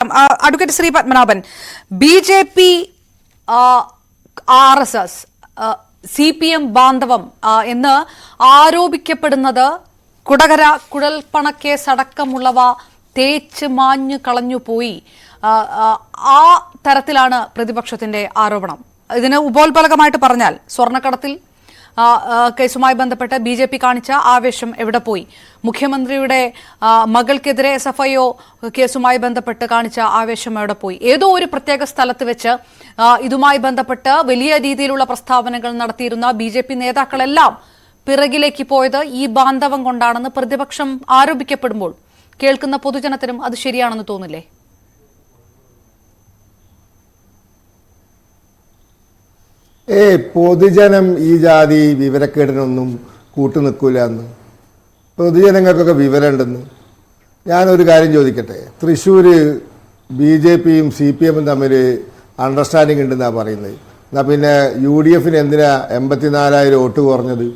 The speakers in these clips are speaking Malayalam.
Advocate Shri Padmanabhan B J P R S S C P M ബാന്ധവം എന്ന് ആരോപിക്കപ്പെടുന്നത് കുടകര കുഴൽപ്പണക്കേസ് അടക്കമുള്ളവ തേച്ച് മാഞ്ഞു കളഞ്ഞു പോയി. ആ, തരത്തിലാണ് പ്രതിപക്ഷത്തിന്റെ ആരോപണം. ഇതിന് ഉപോത്ബലകമായിട്ട് പറഞ്ഞാൽ സ്വർണക്കടത്തിൽ കേസുമായി ബന്ധപ്പെട്ട് ബി ജെ പി കാണിച്ച ആവേശം എവിടെ പോയി? മുഖ്യമന്ത്രിയുടെ മകൾക്കെതിരെ എസ് എഫ് ഐ ഒ കേസുമായി ബന്ധപ്പെട്ട് കാണിച്ച ആവേശം എവിടെ പോയി? ഏതോ ഒരു പ്രത്യേക സ്ഥലത്ത് വെച്ച് ഇതുമായി ബന്ധപ്പെട്ട് വലിയ രീതിയിലുള്ള പ്രസ്താവനകൾ നടത്തിയിരുന്ന ബി ജെ പി നേതാക്കളെല്ലാം പിറകിലേക്ക് പോയത് ഈ ബാന്ധവം കൊണ്ടാണെന്ന് പ്രതിപക്ഷം ആരോപിക്കപ്പെടുമ്പോൾ കേൾക്കുന്ന പൊതുജനത്തിനും അത് ശരിയാണെന്ന് തോന്നില്ലേ? ഏ പൊതുജനം ഈ ജാതി വിവരക്കേടിനൊന്നും കൂട്ടുനിൽക്കൂല എന്ന് പൊതുജനങ്ങൾക്കൊക്കെ വിവരമുണ്ടെന്ന്. ഞാനൊരു കാര്യം ചോദിക്കട്ടെ? തൃശ്ശൂർ ബി ജെ പിയും സി പി എമ്മും തമ്മിൽ അണ്ടർസ്റ്റാൻഡിങ് ഉണ്ടെന്നാണ് പറയുന്നത്. എന്നാൽ പിന്നെ യു ഡി എഫിന് എന്തിനാ എൺപത്തിനാലായിരം വോട്ട് കുറഞ്ഞത്?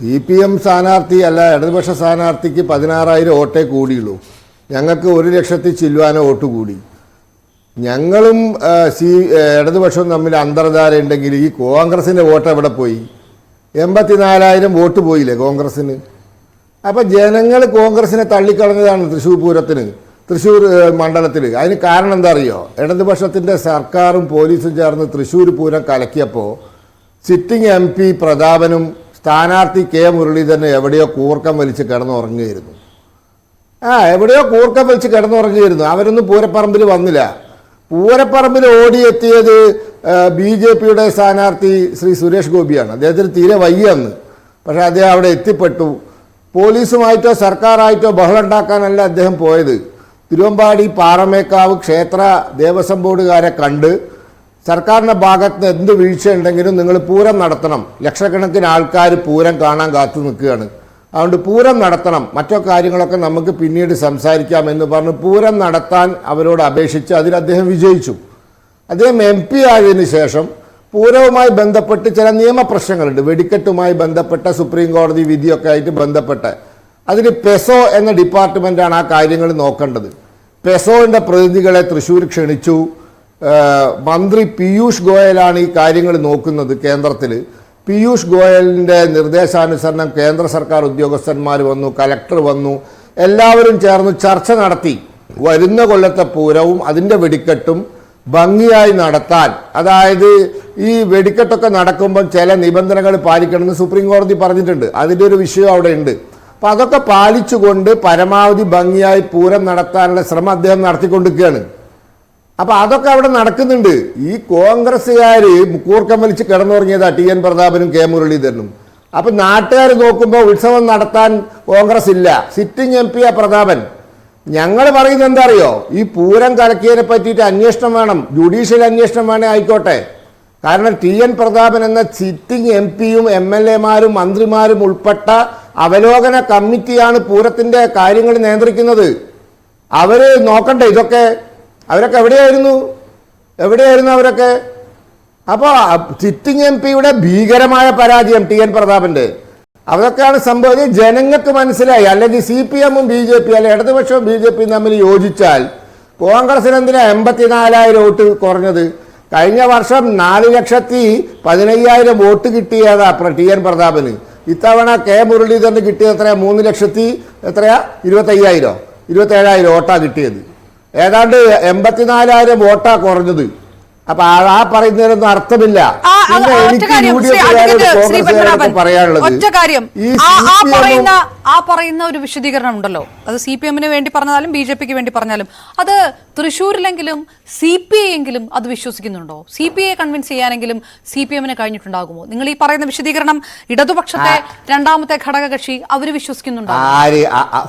സി പി എം സ്ഥാനാർത്ഥി അല്ല ഇടതുപക്ഷ സ്ഥാനാർത്ഥിക്ക് പതിനാറായിരം വോട്ടേ കൂടിയുള്ളൂ. ഞങ്ങൾക്ക് ഒരു ലക്ഷത്തി ചില്ലുവാനോ വോട്ട് കൂടി. ഞങ്ങളും സി ഇടതുപക്ഷവും തമ്മിൽ അന്തർധാര ഉണ്ടെങ്കിൽ ഈ കോൺഗ്രസിന്റെ വോട്ട് എവിടെ പോയി? എൺപത്തിനാലായിരം വോട്ട് പോയില്ലേ കോൺഗ്രസ്സിന് അപ്പം ജനങ്ങൾ കോൺഗ്രസിനെ തള്ളിക്കളഞ്ഞതാണ് തൃശ്ശൂർ പൂരത്തിന് തൃശ്ശൂർ മണ്ഡലത്തിൽ അതിന് കാരണം എന്താ അറിയോ? ഇടതുപക്ഷത്തിന്റെ സർക്കാരും പോലീസും ചേർന്ന് തൃശ്ശൂർ പൂരം കലക്കിയപ്പോൾ സിറ്റിംഗ് എം പി പ്രതാപനും സ്ഥാനാർത്ഥി കെ മുരളീധരനും എവിടെയോ കൂർക്കം വലിച്ച് കിടന്നുറങ്ങുകയായിരുന്നു. ആ എവിടെയോ കൂർക്കം വലിച്ച് കിടന്നുറങ്ങിയിരുന്നു അവരൊന്നും പൂരപ്പറമ്പിൽ വന്നില്ല. പൂരപ്പറമ്പിൽ ഓടിയെത്തിയത് ബി ജെ പിയുടെ സ്ഥാനാർത്ഥി ശ്രീ സുരേഷ് ഗോപിയാണ്. അദ്ദേഹത്തിന് തീരെ വയ്യന്ന് പക്ഷേ അദ്ദേഹം അവിടെ എത്തിപ്പെട്ടു. പോലീസുമായിട്ടോ സർക്കാരായിട്ടോ ബഹളം ഉണ്ടാക്കാനല്ല അദ്ദേഹം പോയത്. തിരുവമ്പാടി പാറമേക്കാവ് ക്ഷേത്ര ദേവസ്വം ബോർഡുകാരെ കണ്ട് സർക്കാരിന്റെ ഭാഗത്ത് എന്ത് വീഴ്ച ഉണ്ടെങ്കിലും നിങ്ങൾ പൂരം നടത്തണം. ലക്ഷക്കണക്കിന് ആൾക്കാർ പൂരം കാണാൻ കാത്തു നിൽക്കുകയാണ്. അതുകൊണ്ട് പൂരം നടത്തണം. മറ്റോ കാര്യങ്ങളൊക്കെ നമുക്ക് പിന്നീട് സംസാരിക്കാം എന്ന് പറഞ്ഞ് പൂരം നടത്താൻ അവരോട് അപേക്ഷിച്ച് അതിൽ അദ്ദേഹം വിജയിച്ചു. അദ്ദേഹം എം പി ആയതിനു ശേഷം പൂരവുമായി ബന്ധപ്പെട്ട് ചില നിയമപ്രശ്നങ്ങളുണ്ട് വെടിക്കെട്ടുമായി ബന്ധപ്പെട്ട സുപ്രീം കോടതി വിധിയൊക്കെ ആയിട്ട് ബന്ധപ്പെട്ട്. അതിന് പെസോ എന്ന ഡിപ്പാർട്ട്മെന്റാണ് ആ കാര്യങ്ങൾ നോക്കേണ്ടത്. പെസോവിന്റെ പ്രതിനിധികളെ തൃശ്ശൂർ ക്ഷണിച്ചു. മന്ത്രി പീയൂഷ് ഗോയലാണ് ഈ കാര്യങ്ങൾ നോക്കുന്നത് കേന്ദ്രത്തിൽ പീയൂഷ് ഗോയലിന്റെ നിർദ്ദേശാനുസരണം കേന്ദ്ര സർക്കാർ ഉദ്യോഗസ്ഥന്മാർ വന്നു കലക്ടർ വന്നു എല്ലാവരും ചേർന്ന് ചർച്ച നടത്തി. വരുന്ന കൊല്ലത്തെ പൂരവും അതിന്റെ വെടിക്കെട്ടും ഭംഗിയായി നടത്താൻ. അതായത് ഈ വെടിക്കെട്ടൊക്കെ നടക്കുമ്പം ചില നിബന്ധനകൾ പാലിക്കണമെന്ന് സുപ്രീം കോടതി പറഞ്ഞിട്ടുണ്ട്. അതിന്റെ ഒരു വിഷയം അവിടെ ഉണ്ട്. അപ്പം അതൊക്കെ പാലിച്ചുകൊണ്ട് പരമാവധി ഭംഗിയായി പൂരം നടത്താനുള്ള ശ്രമം അദ്ദേഹം നടത്തിക്കൊണ്ടിരിക്കുകയാണ്. അപ്പൊ അതൊക്കെ അവിടെ നടക്കുന്നുണ്ട്. ഈ കോൺഗ്രസ്സുകാർ കൂർക്കം വലിച്ച് കിടന്നുറങ്ങിയതാ ടി എൻ പ്രതാപനും കെ മുരളീധരനും. അപ്പൊ നാട്ടുകാർ നോക്കുമ്പോൾ ഉത്സവം നടത്താൻ കോൺഗ്രസ് ഇല്ല. സിറ്റിംഗ് എം പി ആ പ്രതാപൻ. ഞങ്ങൾ പറയുന്നത് എന്താ അറിയോ ഈ പൂരം കലക്കിയതിനെ പറ്റിയിട്ട് അന്വേഷണം വേണം. ജുഡീഷ്യൽ അന്വേഷണം വേണേ ആയിക്കോട്ടെ. കാരണം ടി എൻ പ്രതാപൻ എന്ന സിറ്റിംഗ് എം പിയും എം എൽ എമാരും മന്ത്രിമാരും ഉൾപ്പെട്ട അവലോകന കമ്മിറ്റിയാണ് പൂരത്തിന്റെ കാര്യങ്ങൾ നിയന്ത്രിക്കുന്നത്. അവർ നോക്കണ്ടേ ഇതൊക്കെ? അവരൊക്കെ എവിടെയായിരുന്നു? എവിടെയായിരുന്നു അവരൊക്കെ? അപ്പോൾ സിറ്റിംഗ് എം പിയുടെ ഭീകരമായ പരാജയം ടി എൻ പ്രതാപന്റെ അതൊക്കെയാണ് സംഭവിച്ചത് ജനങ്ങൾക്ക് മനസ്സിലായി. അല്ലെങ്കിൽ സി പി എമ്മും ബി ജെ പി അല്ലെങ്കിൽ ഇടതുപക്ഷവും ബി ജെ പിയും തമ്മിൽ യോജിച്ചാൽ കോൺഗ്രസിന് എന്തിനാ എൺപത്തിനാലായിരം വോട്ട് കുറഞ്ഞത്? കഴിഞ്ഞ വർഷം നാല് ലക്ഷത്തി പതിനയ്യായിരം വോട്ട് കിട്ടിയതാ ടി എൻ പ്രതാപന്. ഇത്തവണ കെ മുരളീധരന് കിട്ടിയത് എത്രയാ? മൂന്ന് ലക്ഷത്തി എത്രയാ? ഇരുപത്തയ്യായിരം? ഇരുപത്തേഴായിരം വോട്ടാണ് കിട്ടിയത്. ഏതാണ്ട് എൺപത്തിനാലായിരം വോട്ടാ കുറഞ്ഞത്. അപ്പൊ ആ പറയുന്നതിനൊന്നും അർത്ഥമില്ല. പിന്നെ എനിക്ക് യു ഡി പറയാനുള്ളത് ഈ ആ പറയുന്ന ഒരു വിശദീകരണം ഉണ്ടല്ലോ. അത് സി പി എമ്മിന് വേണ്ടി പറഞ്ഞാലും ബി ജെ പിക്ക് വേണ്ടി പറഞ്ഞാലും. അത് തൃശ്ശൂരിലെങ്കിലും സി പി ഐ എങ്കിലും അത് വിശ്വസിക്കുന്നുണ്ടോ? സി പി ഐ കൺവിൻസ് ചെയ്യാനെങ്കിലും സി പി എമ്മിന് കഴിഞ്ഞിട്ടുണ്ടാകുമോ? നിങ്ങൾ ഈ പറയുന്ന വിശദീകരണം ഇടതുപക്ഷത്തെ രണ്ടാമത്തെ ഘടകകക്ഷി അവർ വിശ്വസിക്കുന്നുണ്ടോ? ആര്?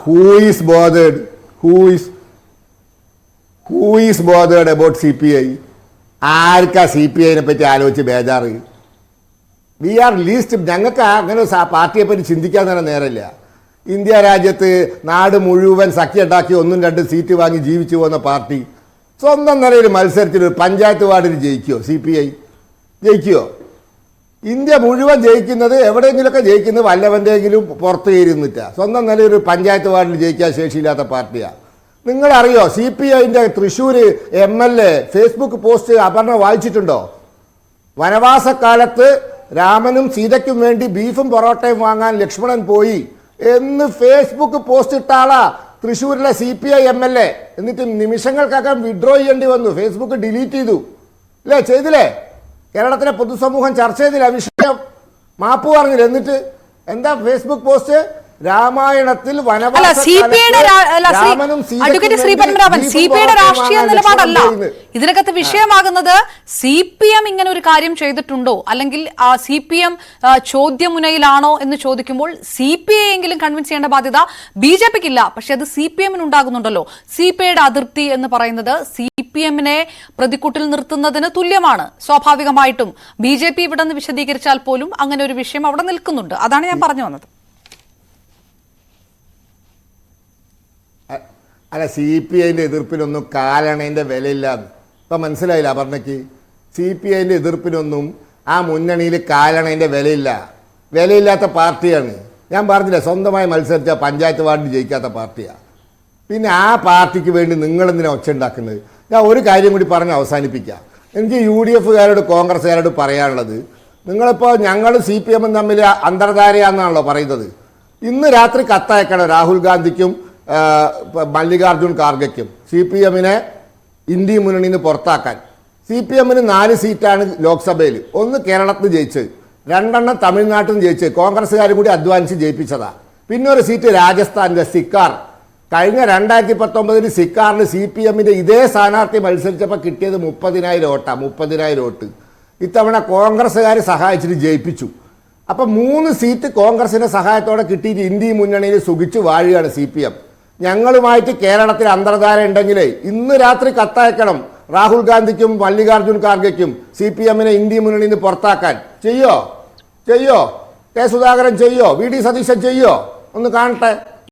Who is bothered who is who is bothered about C P I ആർക്കാ സി പി ഐനെ പറ്റി ആലോചിച്ച് ബേജാറ്? വി ആർ ലീസ്റ്റ് ഞങ്ങൾക്ക് അങ്ങനെ പാർട്ടിയെ പറ്റി ചിന്തിക്കാൻ തന്നെ നേരമില്ല. ഇന്ത്യ രാജ്യത്ത് നാട് മുഴുവൻ സഖ്യണ്ടാക്കി ഒന്നും രണ്ടും സീറ്റ് വാങ്ങി ജീവിച്ചു പോകുന്ന പാർട്ടി. സ്വന്തം നിലയിൽ മത്സരത്തിൽ ഒരു പഞ്ചായത്ത് വാർഡിൽ ജയിക്കുമോ സി പി ഐ ജയിക്കുമോ ഇന്ത്യ മുഴുവൻ ജയിക്കുന്നത് എവിടെയെങ്കിലുമൊക്കെ ജയിക്കുന്നത് വല്ലവന്റെയെങ്കിലും പുറത്ത് കയറി നിന്നിട്ടാണ് സ്വന്തം നിലയിൽ ഒരു പഞ്ചായത്ത് വാർഡിൽ ജയിക്കാൻ ശേഷിയില്ലാത്ത പാർട്ടിയാണ് നിങ്ങൾ അറിയോ സി പി ഐന്റെ Thrissur M L A Facebook post Aparna വായിച്ചിട്ടുണ്ടോ? വനവാസക്കാലത്ത് രാമനും സീതയ്ക്കും വേണ്ടി ബീഫും പൊറോട്ടയും വാങ്ങാൻ ലക്ഷ്മണൻ പോയി എന്ന് ഫേസ്ബുക്ക് പോസ്റ്റ് ഇട്ട ആളാ തൃശ്ശൂരിലെ C P I M L A. എന്നിട്ട് നിമിഷങ്ങൾക്കകം വിഡ്രോ ചെയ്യേണ്ടി വന്നു. ഫേസ്ബുക്ക് ഡിലീറ്റ് ചെയ്തു. അല്ലേ ചെയ്തില്ലേ? കേരളത്തിലെ പൊതുസമൂഹം ചർച്ച ചെയ്തില്ല? വിഷയം മാപ്പ് പറഞ്ഞില്ല? എന്നിട്ട് എന്താ ഫേസ്ബുക്ക് പോസ്റ്റ്? രാമായണത്തിൽ രാഷ്ട്രീയ നിലപാടല്ല. ഇതിനകത്ത് വിഷയമാകുന്നത് സി പി എം ഇങ്ങനെ ഒരു കാര്യം ചെയ്തിട്ടുണ്ടോ? അല്ലെങ്കിൽ സി പി എം ചോദ്യമുനയിലാണോ എന്ന് ചോദിക്കുമ്പോൾ സി പി ഐ എങ്കിലും കൺവിൻസ് ചെയ്യേണ്ട ബാധ്യത ബി ജെ പിക്ക് ഇല്ല പക്ഷെ അത് സി പി എമ്മിന് ഉണ്ടാകുന്നുണ്ടല്ലോ. സി പി ഐയുടെ അതിർത്തി എന്ന് പറയുന്നത് സി പി എമ്മിനെ പ്രതിക്കൂട്ടിൽ നിർത്തുന്നതിന് തുല്യമാണ് സ്വാഭാവികമായിട്ടും. ബി ജെ പി ഇവിടെ നിന്ന് വിശദീകരിച്ചാൽ പോലും അങ്ങനെ ഒരു വിഷയം അവിടെ നിൽക്കുന്നുണ്ട്. അതാണ് ഞാൻ പറഞ്ഞു വന്നത്. അല്ല സി പി ഐന്റെ എതിർപ്പിനൊന്നും കാലണേന്റെ വിലയില്ലാന്ന് ഇപ്പം മനസ്സിലായില്ല അപർണയ്ക്ക് സി പി ഐന്റെ എതിർപ്പിനൊന്നും ആ മുന്നണിയിൽ കാലണേന്റെ വിലയില്ല. വിലയില്ലാത്ത പാർട്ടിയാണ്. ഞാൻ പറഞ്ഞില്ല സ്വന്തമായി മത്സരിച്ച പഞ്ചായത്ത് വാർഡിൽ ജയിക്കാത്ത പാർട്ടിയാണ് പിന്നെ ആ പാർട്ടിക്ക് വേണ്ടി നിങ്ങൾ എന്തിനാ ഒച്ച ഉണ്ടാക്കുന്നത്? ഞാൻ ഒരു കാര്യം കൂടി പറഞ്ഞ് അവസാനിപ്പിക്കാം. എനിക്ക് യു ഡി എഫുകാരോട് കോൺഗ്രസ്സുകാരോട് പറയാനുള്ളത് നിങ്ങളിപ്പോൾ ഞങ്ങൾ സി പി എമ്മും തമ്മിൽ അന്തർധാരയാണെന്നാണല്ലോ പറയുന്നത്. ഇന്ന് രാത്രി കത്തയക്കണം രാഹുൽ ഗാന്ധിക്കും മല്ലികാർജുൻ ഖാർഗയ്ക്കും സി പി എമ്മിനെ ഇന്ത്യ മുന്നണിയിൽ നിന്ന് പുറത്താക്കാൻ. സി പി എമ്മിന് നാല് സീറ്റാണ് ലോക്സഭയിൽ ഒന്ന് കേരളത്തിൽ ജയിച്ചത് രണ്ടെണ്ണം തമിഴ്നാട്ടിൽ ജയിച്ചത് കോൺഗ്രസ്സുകാരും കൂടി അധ്വാനിച്ച് ജയിപ്പിച്ചതാണ് പിന്നെ ഒരു സീറ്റ് രാജസ്ഥാനിലെ സിക്കാർ. കഴിഞ്ഞ രണ്ടായിരത്തി പത്തൊമ്പതിൽ സിക്കാറിൽ സി പി എമ്മിന്റെ ഇതേ സ്ഥാനാർത്ഥി മത്സരിച്ചപ്പോൾ കിട്ടിയത് മുപ്പതിനായിരം ഓട്ടാണ് മുപ്പതിനായിരം വോട്ട്. ഇത്തവണ കോൺഗ്രസ്സുകാർ സഹായിച്ചിട്ട് ജയിപ്പിച്ചു. അപ്പം മൂന്ന് സീറ്റ് കോൺഗ്രസിന്റെ സഹായത്തോടെ കിട്ടിയിട്ട് ഇന്ത്യ മുന്നണിയിൽ സുഖിച്ചു വാഴുകയാണ് സി പി എം. ഞങ്ങളുമായിട്ട് കേരളത്തിൽ അന്തർധാര ഉണ്ടെങ്കിൽ ഇന്ന് രാത്രി കത്തയക്കണം. രാഹുൽ ഗാന്ധിക്കും മല്ലികാർജുൻ ഖാർഗെക്കും സി പി എമ്മിനെ ഇന്ത്യ മുന്നണിയിൽ നിന്ന് പുറത്താക്കാൻ. ചെയ്യോ? ചെയ്യോ? കെ സുധാകരൻ ചെയ്യോ? വി ഡി സതീശൻ ചെയ്യോ? ഒന്ന് കാണട്ടെ.